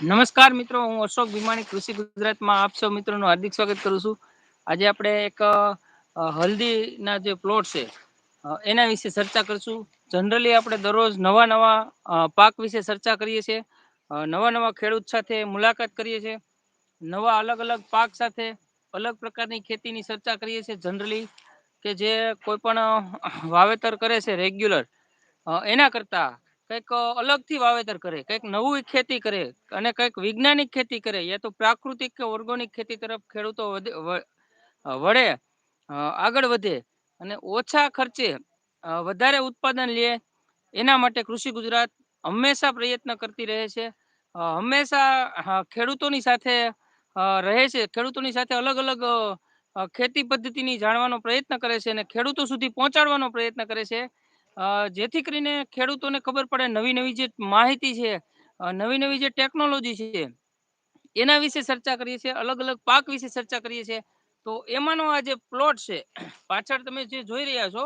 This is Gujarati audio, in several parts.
નમસ્કાર મિત્રો, હું અશોક ભીમાણી, કૃષિ ગુજરાતમાં આપ સૌ મિત્રોનું હાર્દિક સ્વાગત કરું છું. આજે આપણે એક હલ્દીના જે પ્લોટ છે એના વિશે ચર્ચા કરશું. જનરલી આપણે દરરોજ નવા નવા પાક વિશે ચર્ચા કરીએ છીએ. નવા નવા ખેડૂત સાથે મુલાકાત કરીએ છીએ. નવા અલગ અલગ પાક સાથે અલગ પ્રકારની ખેતીની ચર્ચા કરીએ છીએ જનરલી, કે જે કોઈ પણ વાવેતર કરે છે રેગ્યુલર. એના કરતા કંઈક અલગથી વાવેતર કરે, કંઈક નવું ખેતી કરે અને કંઈક વૈજ્ઞાનિક ખેતી કરે, યા તો પ્રાકૃતિક કે ઓર્ગોનિક ખેતી તરફ ખેડૂતો વળે આગળ વધે અને ઓછા ખર્ચે વધારે ઉત્પાદન લે, એના માટે કૃષિ ગુજરાત હંમેશા પ્રયત્ન કરતી રહે છે. હંમેશા ખેડૂતોની સાથે રહે છે, ખેડૂતોની સાથે અલગ અલગ ખેતી પદ્ધતિની જાણવાનો પ્રયત્ન કરે છે અને ખેડૂતો સુધી પહોંચાડવાનો પ્રયત્ન કરે છે. જેથી કરીને ખેડૂતોને ખબર પડે નવી નવી જે માહિતી છે નવી નવી જે ટેકનોલોજી છે, એના વિશે ચર્ચા કરીએ છીએ, અલગ અલગ પાક વિશે ચર્ચા કરીએ છીએ. તો એમાંનો આ જે પ્લોટ છે, પાછળ તમે જે જોઈ રહ્યા છો,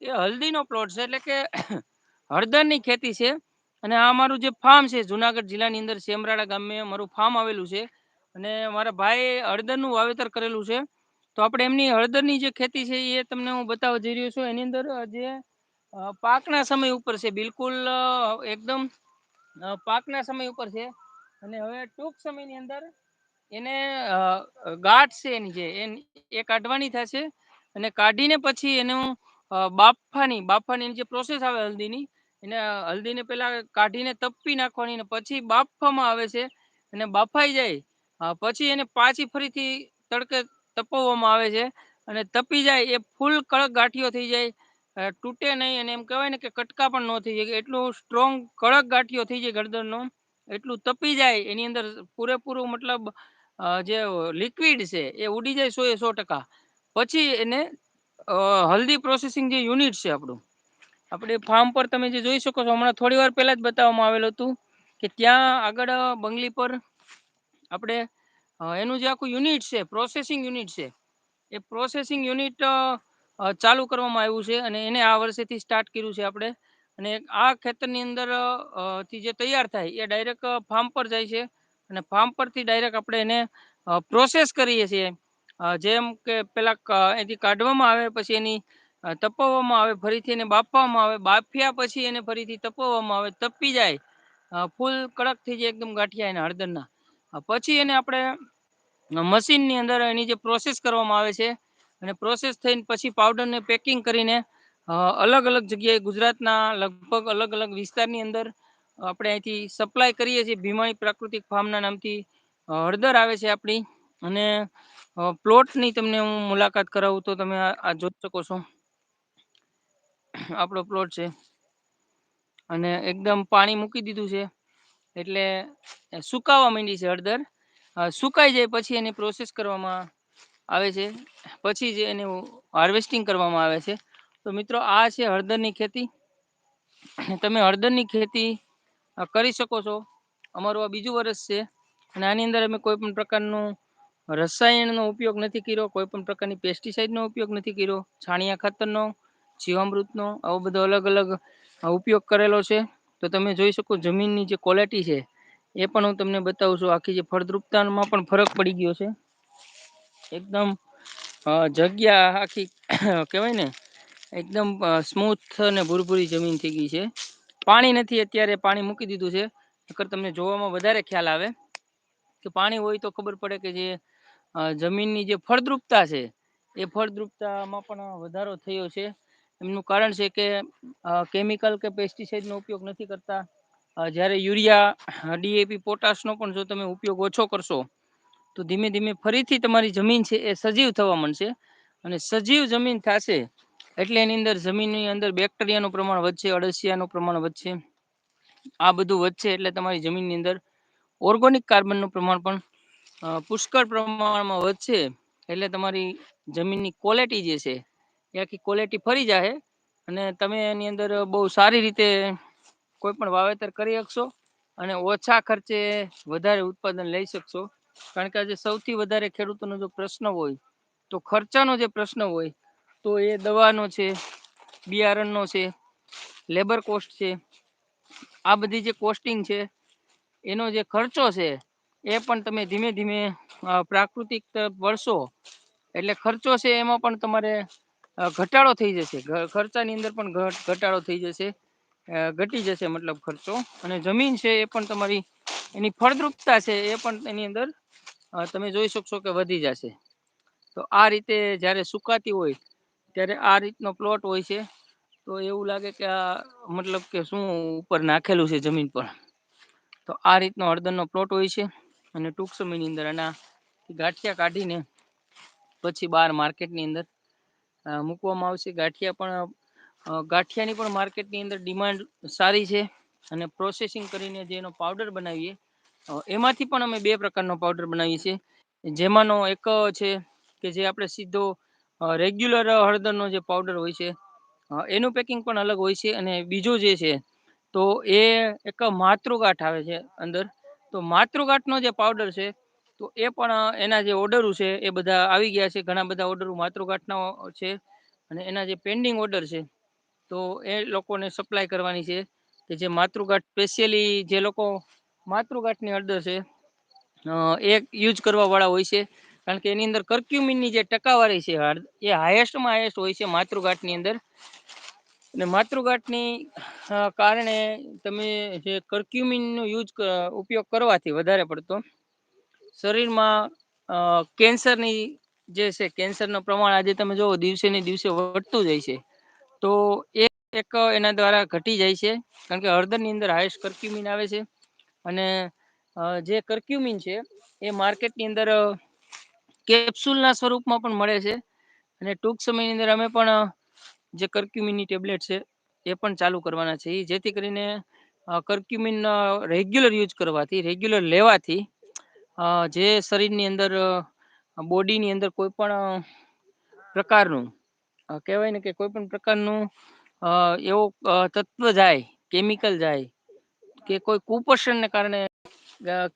એ હલ્દીનો પ્લોટ છે, એટલે કે હળદરની ખેતી છે. અને આ મારું જે ફાર્મ છે, જુનાગઢ જિલ્લાની અંદર સેમરાળા ગામે મારું ફાર્મ આવેલું છે. અને મારા ભાઈ હળદરનું વાવેતર કરેલું છે. તો આપણે એમની હળદરની જે ખેતી છે, એ તમને હું બતાવવા જઈ રહ્યો છું. એની અંદર જે પાકના સમય ઉપર છે, બિલકુલ એકદમ પાકના સમય ઉપર છે. અને હવે ટૂંક સમયની અંદર એને ગાંઠ છે એની જે એ કાઢવાની થશે. અને કાઢીને પછી એનું બાફાની બાફાની જે પ્રોસેસ આવે હલ્દીની, એને હલ્દીને પહેલાં કાઢીને તપી નાખવાની ને પછી બાફવામાં આવે છે. અને બાફાઈ જાય પછી એને પાછી ફરીથી તડકે તપવવામાં આવે છે. અને તપી જાય, એ ફૂલ કડક ગાંઠિયો થઈ જાય. તૂટે નહીં અને એમ કહેવાય ને કે કટકા પણ ન થઈ જાય. એટલું સ્ટ્રોંગ કડક ગાંઠિયો થઈ જાય ગરદનનો. એટલું તપી જાય, એની અંદર પૂરેપૂરું મતલબ જે લિક્વિડ છે, એ ઉડી જાય સો એ સો ટકા. પછી એને હલ્દી પ્રોસેસિંગ જે યુનિટ છે આપણું. આપણે ફાર્મ પર તમે જે જોઈ શકો છો, હમણાં થોડી વાર પહેલાં જ બતાવવામાં આવેલું હતું કે ત્યાં આગળ બંગલી પર આપણે એનું જે આખું યુનિટ છે પ્રોસેસિંગ યુનિટ છે, એ પ્રોસેસિંગ યુનિટ ચાલુ કરવામાં આવ્યું છે અને એને આ વર્ષેથી સ્ટાર્ટ કર્યું છે આપણે. અને આ ખેતરની અંદરથી જે તૈયાર થાય એ ડાયરેક્ટ ફાર્મ પર જાય છે. અને ફાર્મ પરથી ડાયરેક્ટ આપણે એને પ્રોસેસ કરીએ છીએ. જેમ કે પેલા એથી કાઢવામાં આવે, પછી એની તપવવામાં આવે, ફરીથી એને બાફવામાં આવે. બાફ્યા પછી એને ફરીથી તપવવામાં આવે. તપી જાય. ફૂલ કડક થઈ જાય એકદમ ગાંઠિયા એના હળદરના. પછી એને આપણે મશીનની અંદર એની જે પ્રોસેસ કરવામાં આવે છે અને પ્રોસેસ થઈને પછી પાવડરને પેકિંગ કરીને અલગ અલગ જગ્યાએ ગુજરાતના લગભગ અલગ અલગ વિસ્તારની અંદર આપણે અહીંથી સપ્લાય કરીએ છીએ. ભીમાણી પ્રાકૃતિક ફાર્મના નામથી હળદર આવે છે આપણી. અને પ્લોટની તમને હું મુલાકાત કરાવું તો તમે આ જોઈ શકો છો. આપણો પ્લોટ છે. અને એકદમ પાણી મૂકી દીધું છે. એટલે સુકાવા માંડી છે હળદર. સુકાઈ જાય પછી એની પ્રોસેસ કરવામાં આવે છે. પછી જે એનું હાર્વેસ્ટિંગ કરવામાં આવે છે. તો મિત્રો, આ છે હળદરની ખેતી. તમે હળદરની ખેતી કરી શકો છો. અમારું આ બીજું વર્ષ છે અને આની અંદર અમે કોઈ પણ પ્રકારનું રસાયણનો ઉપયોગ નથી કર્યો, કોઈ પણ પ્રકારની પેસ્ટિસાઇડનો ઉપયોગ નથી કર્યો. છાણિયા ખાતરનો, જીવામૃતનો, આવો બધો અલગ અલગ ઉપયોગ કરેલો છે. તો તમે જોઈ શકો જમીનની જે ક્વોલિટી છે, એ પણ હું તમને બતાવું છું. આખી જે ફળદ્રુપતામાં પણ ફરક પડી ગયો છે. એકદમ જગ્યા આખી કહેવાય ને, એકદમ સ્મૂથ અને ભૂરભૂરી જમીન થઈ ગઈ છે. પાણી નથી અત્યારે, પાણી મૂકી દીધું છે. નકર તમને જોવામાં વધારે ખ્યાલ આવે. કે પાણી હોય તો ખબર પડે કે જે જમીનની જે ફળદ્રુપતા છે, એ ફળદ્રુપતામાં પણ વધારો થયો છે. એમનું કારણ છે કે કેમિકલ કે પેસ્ટિસાઇડનો ઉપયોગ નથી કરતા. જ્યારે યુરિયા, ડીએપી, પોટાશનો પણ જો તમે ઉપયોગ ઓછો કરશો તો ધીમે ધીમે ફરીથી તમારી જમીન છે એ સજીવ થવા માંડશે. અને સજીવ જમીન થશે એટલે એની અંદર જમીનની અંદર બેક્ટેરિયાનું પ્રમાણ વધશે, અળસિયાનું પ્રમાણ વધશે. આ બધું વધશે એટલે તમારી જમીનની અંદર ઓર્ગોનિક કાર્બનનું પ્રમાણ પણ પુષ્કળ પ્રમાણમાં વધશે એટલે તમારી જમીનની ક્વોલિટી જે છે એ આખી ક્વોલિટી ફરી જાય અને તમે એની અંદર બહુ સારી રીતે કોઈ પણ વાવેતર કરી શકશો અને ઓછા ખર્ચે વધારે ઉત્પાદન લઈ શકશો. કારણ કે આજે સૌથી વધારે ખેડૂતોનો જો પ્રશ્ન હોય, તો ખર્ચાનો જે પ્રશ્ન હોય, તો એ દવાનો છે, બિયારણનો છે લેબર કોસ્ટ છે, આ બધી જે કોસ્ટિંગ છે, એનો જે ખર્ચો છે, એ પણ તમે ધીમે ધીમે પ્રાકૃતિક તરફ વળશો, એટલે ખર્ચો છે એમાં પણ તમારે ઘટાડો થઈ જશે. ખર્ચાની અંદર પણ ઘટાડો થઈ જશે ઘટી જશે મતલબ ખર્ચો. અને જમીન છે એ પણ તમારી, એની ફળદ્રુપતા છે એ પણ એની અંદર તમે જોઈ શકશો કે વધી જશે. તો આ રીતે જ્યારે સુકાતી હોય, ત્યારે આ રીતનો પ્લોટ હોય છે. તો એવું લાગે કે આ મતલબ કે શું ઉપર નાખેલું છે જમીન પર. તો આ રીતનો હળદરનો પ્લોટ હોય છે અને ટૂંક સમયની અંદર આના ગાંઠિયા કાઢીને પછી બહાર માર્કેટની અંદર મૂકવામાં આવશે. ગાંઠિયા પણ ગાંઠિયાની પણ માર્કેટની અંદર ડિમાન્ડ સારી છે અને પ્રોસેસિંગ કરીને જે એનો પાવડર બનાવીએ એમાંથી પણ અમે બે પ્રકારનો પાવડર બનાવીએ છીએ. જેમાંનો એક છે કે જે આપણે સીધો રેગ્યુલર હળદરનો જે પાવડર હોય છે એનું પેકિંગ પણ અલગ હોય છે અને બીજો જે છે, તો એ એક માતૃગાંઠ આવે છે અંદર. તો માતૃગાંઠનો જે પાવડર છે, તો એ પણ એના જે ઓર્ડરો છે એ બધા આવી ગયા છે. ઘણા બધા ઓર્ડરો માતૃગાંઠના છે અને એના જે પેન્ડિંગ ઓર્ડર છે, તો એ લોકોને સપ્લાય કરવાની છે કે જે માતૃગાંઠ સ્પેશિયલી જે લોકો માતૃગાંઠની હળદર છે. એક યુઝ કરવાવાળા હોય છે. કારણ કે એની અંદર કર્ક્યુમિનની જે ટકાવારી છે એ હાયેસ્ટમાં હાયેસ્ટ હોય છે માતૃગાંઠની અંદર. અને માતૃગાંઠની કારણે તમે જે કર્ક્યુમિનનો યુઝ ઉપયોગ કરવાથી વધારે પડતો, શરીરમાં કેન્સરની જે છે, કેન્સરનું પ્રમાણ આજે તમે જુઓ, દિવસે ને દિવસે વધતું જાય છે. તો એ એક એના દ્વારા ઘટી જાય છે. કારણ કે હળદરની અંદર હાયેસ્ટ કર્ક્યુમિન આવે છે. અને જે કર્ક્યુમિન છે, એ માર્કેટની અંદર કેપ્સ્યુલના સ્વરૂપમાં પણ મળે છે. અને ટૂંક સમયની અંદર અમે પણ જે કર્ક્યુમિનની ટેબ્લેટ છે, એ પણ ચાલુ કરવાના છે જેથી કરીને કર્ક્યુમિન રેગ્યુલર યુઝ કરવાથી રેગ્યુલર લેવાથી જે શરીરની અંદર બોડીની અંદર કોઈ પણ પ્રકારનું કહેવાય ને કે કોઈ પણ પ્રકારનું એવો તત્વ જાય કેમિકલ જાય કે કોઈ કુપોષણને કારણે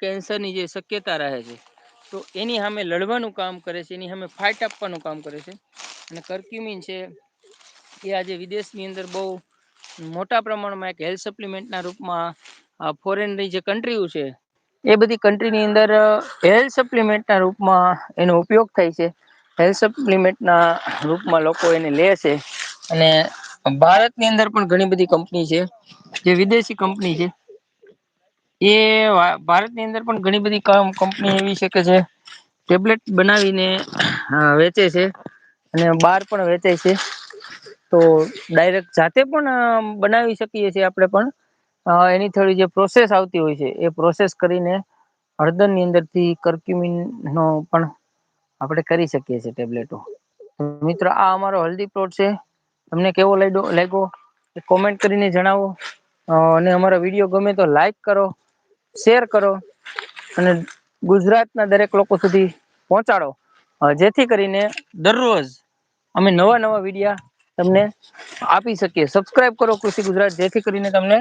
કેન્સરની જે શક્યતા રહે છે, તો એની સામે લડવાનું કામ કરે છે, એની સામે ફાઇટ આપવાનું કામ કરે છે. અને કર્ક્યુમિન છે, એ આજે વિદેશની અંદર બહુ મોટા પ્રમાણમાં એક હેલ્થ સપ્લિમેન્ટના રૂપમાં ફોરેનની જે કન્ટ્રીઓ છે, એ બધી કન્ટ્રીની અંદર હેલ્થ સપ્લિમેન્ટના રૂપમાં એનો ઉપયોગ થાય છે. હેલ્થ સપ્લિમેન્ટના રૂપમાં લોકો એને લે છે. અને ભારતની અંદર પણ ઘણી બધી કંપની છે, જે વિદેશી કંપની છે એ ભારતની અંદર પણ ઘણી બધી કંપની એવી છે કે જે ટેબ્લેટ બનાવીને વેચે છે અને બહાર પણ વેચે છે. તો ડાયરેક્ટ જાતે પણ બનાવી શકીએ છીએ આપણે પણ. એની થોડી જે પ્રોસેસ આવતી હોય છે, એ પ્રોસેસ કરીને હળદરની અંદરથી કર્ક્યુમિનનો પણ આપણે કરી શકીએ છીએ ટેબ્લેટો. મિત્રો, આ અમારો હલ્દી પ્લોટ છે. તમને કેવો લાગ્યો? લાગ્યો કોમેન્ટ કરીને જણાવો. અને અમારો વીડિયો ગમે તો લાઈક કરો. શેર કરો અને ગુજરાતના દરેક લોકો સુધી પહોંચાડો. જેથી કરીને દરરોજ અમે નવા નવા વિડિયા તમને આપી શકીએ. સબસ્ક્રાઇબ કરો કૃષિ ગુજરાત, જેથી કરીને તમને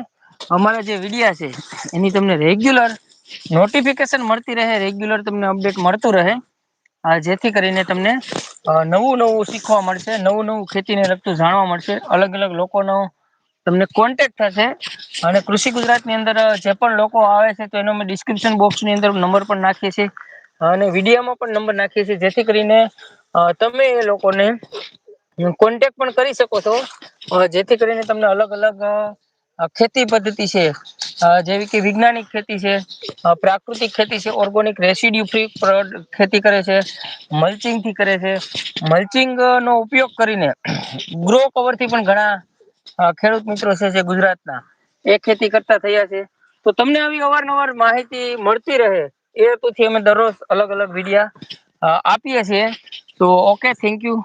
અમારા જે વિડિયા છે, એની તમને રેગ્યુલર નોટિફિકેશન મળતી રહે રેગ્યુલર તમને અપડેટ મળતું રહે. જેથી કરીને તમને નવું નવું શીખવા મળશે, નવું નવું ખેતીને લગતું જાણવા મળશે. અલગ અલગ લોકોનો તમને કોન્ટેક્ટ થશે. અને કૃષિ ગુજરાતની અંદર જે પણ લોકો આવે છે, તો એનો અમે ડિસ્ક્રિપ્શન બોક્સની અંદર નંબર પણ નાખીએ છીએ. અને વિડીયોમાં પણ નંબર નાખીએ છીએ, જેથી કરીને તમે એ લોકોને કોન્ટેક પણ કરી શકો છો. જેથી કરીને તમને અલગ અલગ ખેતી પદ્ધતિ છે. જેવી કે વૈજ્ઞાનિક ખેતી છે પ્રાકૃતિક ખેતી છે ઓર્ગોનિક રેસિડ્યુ ફ્રી ખેતી કરે છે મલ્ચિંગથી કરે છે. મલ્ચિંગ નો ઉપયોગ કરીને ગ્રો કવરથી પણ ઘણા ખેડૂત મિત્રો છે જે ગુજરાતના, એ ખેતી કરતા થયા છે. તો તમને આવી અવારનવાર માહિતી મળતી રહે એ હેતુથી અમે દરરોજ અલગ અલગ વિડીયા આપીએ છીએ. તો ઓકે થેન્ક યુ